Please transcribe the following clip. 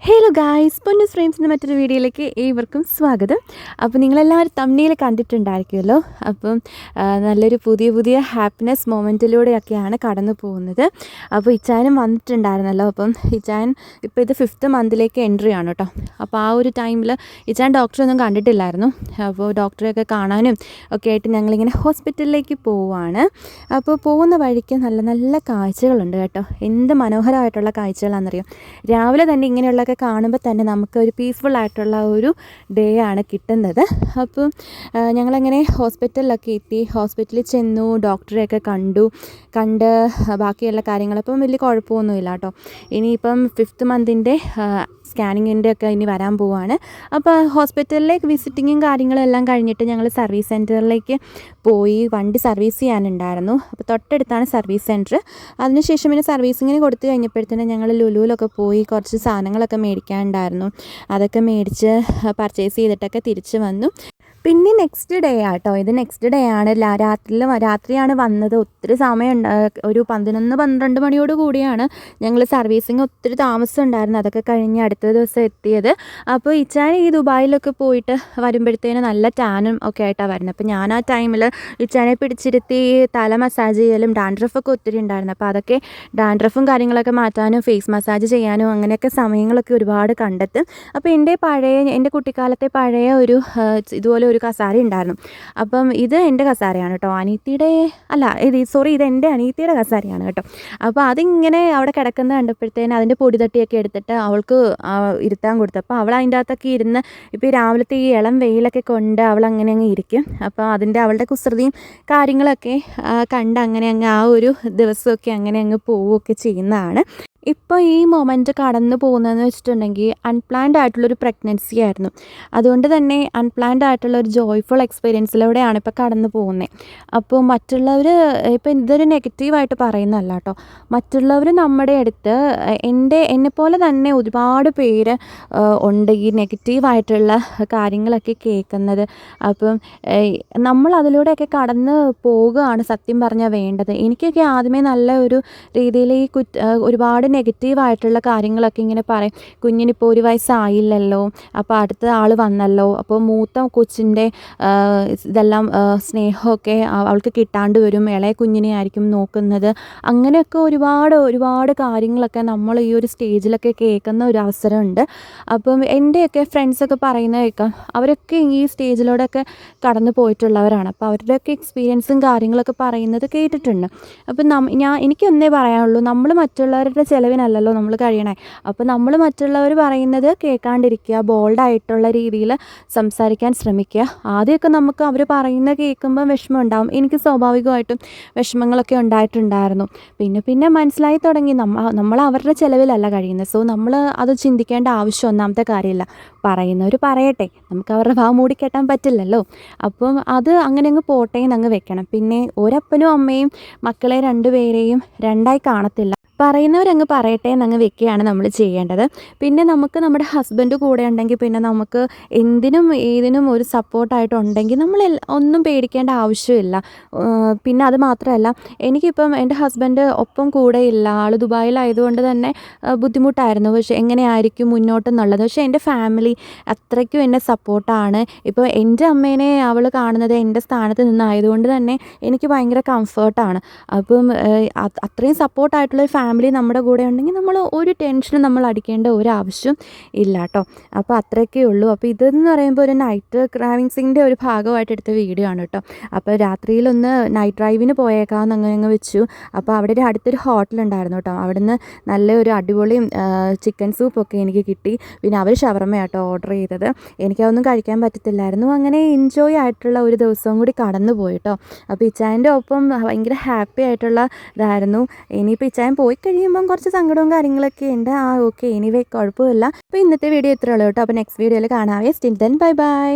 hey hello guys പൊന്നു ഫ്രെയിംസിന്റെ മറ്റൊരു വീഡിയോയിലേക്ക് ഏവർക്കും സ്വാഗതം. അപ്പോൾ നിങ്ങളെല്ലാവരും തമ്മിയിൽ കണ്ടിട്ടുണ്ടായിരിക്കുമല്ലോ. അപ്പം നല്ലൊരു പുതിയ പുതിയ ഹാപ്പിനെസ് മൊമെന്റിലൂടെയൊക്കെയാണ് കടന്നു പോകുന്നത്. അപ്പോൾ ഇച്ചായനും വന്നിട്ടുണ്ടായിരുന്നല്ലോ. അപ്പം ഇച്ചായൻ ഇപ്പോൾ ഇത് ഫിഫ്ത്ത് മന്തിലേക്ക് എൻട്രി ആണ് കേട്ടോ. അപ്പോൾ ആ ഒരു ടൈമിൽ ഇച്ചായൻ ഡോക്ടറൊന്നും കണ്ടിട്ടില്ലായിരുന്നു. അപ്പോൾ ഡോക്ടറെയൊക്കെ കാണാനും ഒക്കെ ആയിട്ട് ഞങ്ങളിങ്ങനെ ഹോസ്പിറ്റലിലേക്ക് പോവുകയാണ് അപ്പോൾ പോകുന്ന വഴിക്ക് നല്ല നല്ല കാഴ്ചകളുണ്ട് കേട്ടോ. എന്ത് മനോഹരമായിട്ടുള്ള കാഴ്ചകളാണെന്നറിയാം? രാവിലെ തന്നെ ഇങ്ങനെയുള്ളതൊക്കെ കാണുമ്പോൾ തന്നെ നമുക്ക് ഒരു പീസ്ഫുൾ ആയിട്ടുള്ള ഒരു ഡേ ആണ് കിട്ടുന്നത്. അപ്പം ഞങ്ങളങ്ങനെ ഹോസ്പിറ്റലിലൊക്കെ എത്തി. ഹോസ്പിറ്റലിൽ ചെന്നു ഡോക്ടറെയൊക്കെ കണ്ടു. കണ്ട് ബാക്കിയുള്ള കാര്യങ്ങൾ അപ്പം വലിയ കുഴപ്പമൊന്നുമില്ല കേട്ടോ ഇനിയിപ്പം ഫിഫ്ത്ത് മന്തിന്റെ സ്കാനിങ്ങിന്റെ ഒക്കെ ഇനി വരാൻ പോവാണ്. അപ്പോൾ ഹോസ്പിറ്റലിലേക്ക് വിസിറ്റിങ്ങും കാര്യങ്ങളും എല്ലാം കഴിഞ്ഞിട്ട് ഞങ്ങൾ സർവീസ് സെന്ററിലേക്ക് പോയി വണ്ടി സർവീസ് ചെയ്യാനുണ്ടായിരുന്നു. അപ്പോൾ തൊട്ടടുത്താണ് സർവീസ് സെന്റർ അതിനുശേഷം പിന്നെ സർവീസിങ്ങിന് കൊടുത്തു കഴിഞ്ഞപ്പോഴത്തേനും ഞങ്ങൾ ലുലുവിലൊക്കെ പോയി കുറച്ച് സാധനങ്ങളൊക്കെ മേടിക്കാനുണ്ടായിരുന്നു. അതൊക്കെ മേടിച്ച് പർച്ചേസ് ചെയ്തിട്ടൊക്കെ തിരിച്ച് വന്നു. പിന്നെ നെക്സ്റ്റ് ഡേ ആട്ടോ. ഇത് നെക്സ്റ്റ് ഡേ ആണ്. രാത്രിയിൽ രാത്രിയാണ് വന്നത്. ഒത്തിരി സമയം ഒരു പതിനൊന്ന് പന്ത്രണ്ട് മണിയോട് കൂടിയാണ് ഞങ്ങൾ സർവീസിങ് ഒത്തിരി താമസം ഉണ്ടായിരുന്നു അതൊക്കെ കഴിഞ്ഞ് അടുത്ത ദിവസം എത്തിയത്. അപ്പോൾ ഇച്ചാൻ ഈ ദുബായിലൊക്കെ പോയിട്ട് വരുമ്പോഴത്തേന് നല്ല ടാനും ഒക്കെ ആയിട്ടാണ് വരുന്നത്. അപ്പോൾ ഞാൻ ആ ടൈമിൽ ഇച്ചാനെ പിടിച്ചിരുത്തി തല മസാജ് ചെയ്യലും ഡാൻഡ്രഫൊക്കെ ഒത്തിരി ഉണ്ടായിരുന്നു. അപ്പോൾ അതൊക്കെ ഡാൻഡ്രഫും കാര്യങ്ങളൊക്കെ മാറ്റാനും ഫേസ് മസാജ് ചെയ്യാനും അങ്ങനെയൊക്കെ സമയങ്ങളൊക്കെ ഒരുപാട് കണ്ടെത്തും. അപ്പോൾ എന്റെ പഴയ എന്റെ കുട്ടിക്കാലത്തെ പഴയ ഒരു ഇതുപോലെ ഒരു കസാര ഉണ്ടായിരുന്നു. അപ്പം ഇത് എന്റെ കസാരയാണ് കേട്ടോ. അനീത്തിയുടെ അല്ല ഇത് സോറി ഇത് എന്റെ അനീത്തിയുടെ കസാരയാണ് കേട്ടോ. അപ്പോൾ അതിങ്ങനെ അവിടെ കിടക്കുന്നത് കണ്ടപ്പോഴത്തേന് അതിന്റെ പൊടി തട്ടിയൊക്കെ എടുത്തിട്ട് അവൾക്ക് ഇരുത്താൻ കൊടുത്തു. അപ്പോൾ അവൾ അതിന്റെ അകത്തൊക്കെ ഇരുന്ന് ഇപ്പോൾ രാവിലത്തെ ഈ ഇളം വെയിലൊക്കെ കൊണ്ട് അവൾ അങ്ങനെ അങ്ങ് ഇരിക്കും. അപ്പോൾ അതിന്റെ അവളുടെ കുസൃതിയും കാര്യങ്ങളൊക്കെ കണ്ട് അങ്ങനെ അങ്ങ് ആ ഒരു ദിവസമൊക്കെ അങ്ങനെ അങ്ങ് പോവുകയൊക്കെ ചെയ്യുന്നതാണ്. ഇപ്പോൾ ഈ മൊമെന്റ് കടന്നു പോകുന്നതെന്ന് വെച്ചിട്ടുണ്ടെങ്കിൽ അൺപ്ലാൻഡ് ആയിട്ടുള്ളൊരു പ്രഗ്നൻസി ആയിരുന്നു. അതുകൊണ്ട് തന്നെ അൺപ്ലാൻഡ് ആയിട്ടുള്ള ഒരു ജോയ്ഫുൾ എക്സ്പീരിയൻസിലൂടെയാണ് ഇപ്പോൾ കടന്നു പോകുന്നത് അപ്പോൾ മറ്റുള്ളവർ ഇപ്പോൾ ഇതൊരു നെഗറ്റീവായിട്ട് പറയുന്നതല്ല കേട്ടോ മറ്റുള്ളവർ നമ്മുടെ അടുത്ത് എന്റെ എന്നെപ്പോലെ തന്നെ ഒരുപാട് പേര് ഉണ്ട് ഈ നെഗറ്റീവായിട്ടുള്ള കാര്യങ്ങളൊക്കെ കേൾക്കുന്നത്. അപ്പം നമ്മൾ അതിലൂടെയൊക്കെ കടന്ന് പോകുകയാണ് സത്യം പറഞ്ഞാൽ വേണ്ടത്. എനിക്കൊക്കെ ആദ്യമേ നല്ല ഒരു രീതിയിൽ ഈ കുറ്റ ഒരുപാട് നെഗറ്റീവായിട്ടുള്ള കാര്യങ്ങളൊക്കെ ഇങ്ങനെ പറയും. കുഞ്ഞിനിപ്പോൾ ഒരു വയസ്സായില്ലല്ലോ. അപ്പോൾ അടുത്ത ആൾ വന്നല്ലോ. അപ്പോൾ മൂത്ത കൊച്ചിന്റെ ഇതെല്ലാം സ്നേഹമൊക്കെ അവൾക്ക് കിട്ടാണ്ട് വരും. ഇളയ കുഞ്ഞിനെ ആയിരിക്കും നോക്കുന്നത്. അങ്ങനെയൊക്കെ ഒരുപാട് ഒരുപാട് കാര്യങ്ങളൊക്കെ നമ്മൾ ഈ ഒരു സ്റ്റേജിലൊക്കെ കേൾക്കുന്ന ഒരു അവസരമുണ്ട്. അപ്പം എന്റെയൊക്കെ ഫ്രണ്ട്സൊക്കെ പറയുന്ന കേൾക്കാം. അവരൊക്കെ ഈ സ്റ്റേജിലൂടെയൊക്കെ കടന്നു പോയിട്ടുള്ളവരാണ്. അപ്പോൾ അവരുടെയൊക്കെ എക്സ്പീരിയൻസും കാര്യങ്ങളൊക്കെ പറയുന്നത് കേട്ടിട്ടുണ്ട്. അപ്പം ഞാൻ എനിക്കൊന്നേ പറയാനുള്ളൂ. നമ്മൾ മറ്റുള്ളവരുടെ ചിലവിനല്ലല്ലോ നമ്മൾ കഴിയണേ. അപ്പോൾ നമ്മൾ മറ്റുള്ളവർ പറയുന്നത് കേൾക്കാണ്ടിരിക്കുക ബോൾഡായിട്ടുള്ള രീതിയിൽ സംസാരിക്കാൻ ശ്രമിക്കുക. ആദ്യമൊക്കെ നമുക്ക് അവർ പറയുന്നത് കേൾക്കുമ്പോൾ വിഷമം ഉണ്ടാവും എനിക്ക് സ്വാഭാവികമായിട്ടും വിഷമങ്ങളൊക്കെ ഉണ്ടായിട്ടുണ്ടായിരുന്നു. പിന്നെ പിന്നെ മനസ്സിലായി തുടങ്ങി. നമ്മ നമ്മൾ അവരുടെ ചിലവിലല്ല കഴിയുന്നത്. സോ നമ്മൾ അത് ചിന്തിക്കേണ്ട ആവശ്യം ഒന്നാമത്തെ കാര്യമില്ല. പറയുന്നവർ പറയട്ടെ. നമുക്ക് അവരുടെ ഭാവം മൂടിക്കെട്ടാൻ പറ്റില്ലല്ലോ. അപ്പം അത് അങ്ങനെ അങ്ങ് പോട്ടെ എന്ന് അങ്ങ് വെക്കണം. പിന്നെ ഒരപ്പനും അമ്മയും മക്കളെ രണ്ടുപേരെയും രണ്ടായി കാണത്തില്ല. പറയുന്നവരങ്ങ് പറയട്ടെ എന്നങ്ങ് വെക്കുകയാണ് നമ്മൾ ചെയ്യേണ്ടത്. പിന്നെ നമുക്ക് നമ്മുടെ ഹസ്ബൻഡ് കൂടെ ഉണ്ടെങ്കിൽ പിന്നെ നമുക്ക് എന്തിനും ഏതിനും ഒരു സപ്പോർട്ടായിട്ടുണ്ടെങ്കിൽ നമ്മൾ ഒന്നും പേടിക്കേണ്ട ആവശ്യമില്ല. പിന്നെ അത് മാത്രമല്ല എനിക്കിപ്പം എന്റെ ഹസ്ബൻഡ് ഒപ്പം കൂടെ ഇല്ല. ആൾ ദുബായിലായതുകൊണ്ട് തന്നെ ബുദ്ധിമുട്ടായിരുന്നു. പക്ഷേ എങ്ങനെയായിരിക്കും മുന്നോട്ടെന്നുള്ളത് പക്ഷേ എന്റെ ഫാമിലി അത്രയ്ക്കും എന്നെ സപ്പോർട്ടാണ് ഇപ്പോൾ എന്റെ അമ്മേനെ അവൾ കാണുന്നത് എന്റെ സ്ഥാനത്ത് നിന്നായതുകൊണ്ട് തന്നെ എനിക്ക് ഭയങ്കര കംഫർട്ടാണ് അപ്പം അത്രയും സപ്പോർട്ടായിട്ടുള്ളൊരു ഫാമിലി നമ്മുടെ കൂടെ ഉണ്ടെങ്കിൽ നമ്മൾ ഒരു ടെൻഷനും നമ്മൾ അടിക്കേണ്ട ഒരു ആവശ്യം ഇല്ല കേട്ടോ. അപ്പോൾ അത്രയൊക്കെ ഉള്ളൂ. അപ്പോൾ ഇതെന്ന് പറയുമ്പോൾ ഒരു നൈറ്റ് ഡ്രൈവിങ്സിന്റെ ഒരു ഭാഗമായിട്ട് എടുത്ത വീഡിയോ ആണ് കേട്ടോ. അപ്പോൾ രാത്രിയിലൊന്ന് നൈറ്റ് ഡ്രൈവിന് പോയേക്കാമെന്ന് അങ്ങനെ അങ്ങ് വെച്ചു. അപ്പോൾ അവിടെ ഒരു അടുത്തൊരു ഹോട്ടൽ ഉണ്ടായിരുന്നു കേട്ടോ. അവിടുന്ന് നല്ലൊരു അടിപൊളിയും ചിക്കൻ സൂപ്പൊക്കെ എനിക്ക് കിട്ടി. പിന്നെ അവർ ഷവർമ്മ കേട്ടോ ഓർഡർ ചെയ്തത്. എനിക്കതൊന്നും കഴിക്കാൻ പറ്റത്തില്ലായിരുന്നു. അങ്ങനെ എൻജോയ് ആയിട്ടുള്ള ഒരു ദിവസവും കൂടി കടന്നു പോയി കേട്ടോ. അപ്പോൾ ഇച്ചായന്റെ ഒപ്പം ഭയങ്കര ഹാപ്പി ആയിട്ടുള്ള ഇതായിരുന്നു. ഇനിയിപ്പോൾ ഇച്ചായൻ പോയി കഴിയുമ്പം കുറച്ച് സങ്കടവും കാര്യങ്ങളൊക്കെ ഉണ്ട്. ആ ഓക്കെ എനിവേ കുഴപ്പമില്ല. അപ്പോൾ ഇന്നത്തെ വീഡിയോ ഇത്രയുള്ളൂ കേട്ടോ. അപ്പോൾ നെക്സ്റ്റ് വീഡിയോയിൽ കാണാവേ സ്റ്റിൽ ദെൻ ബൈ ബൈ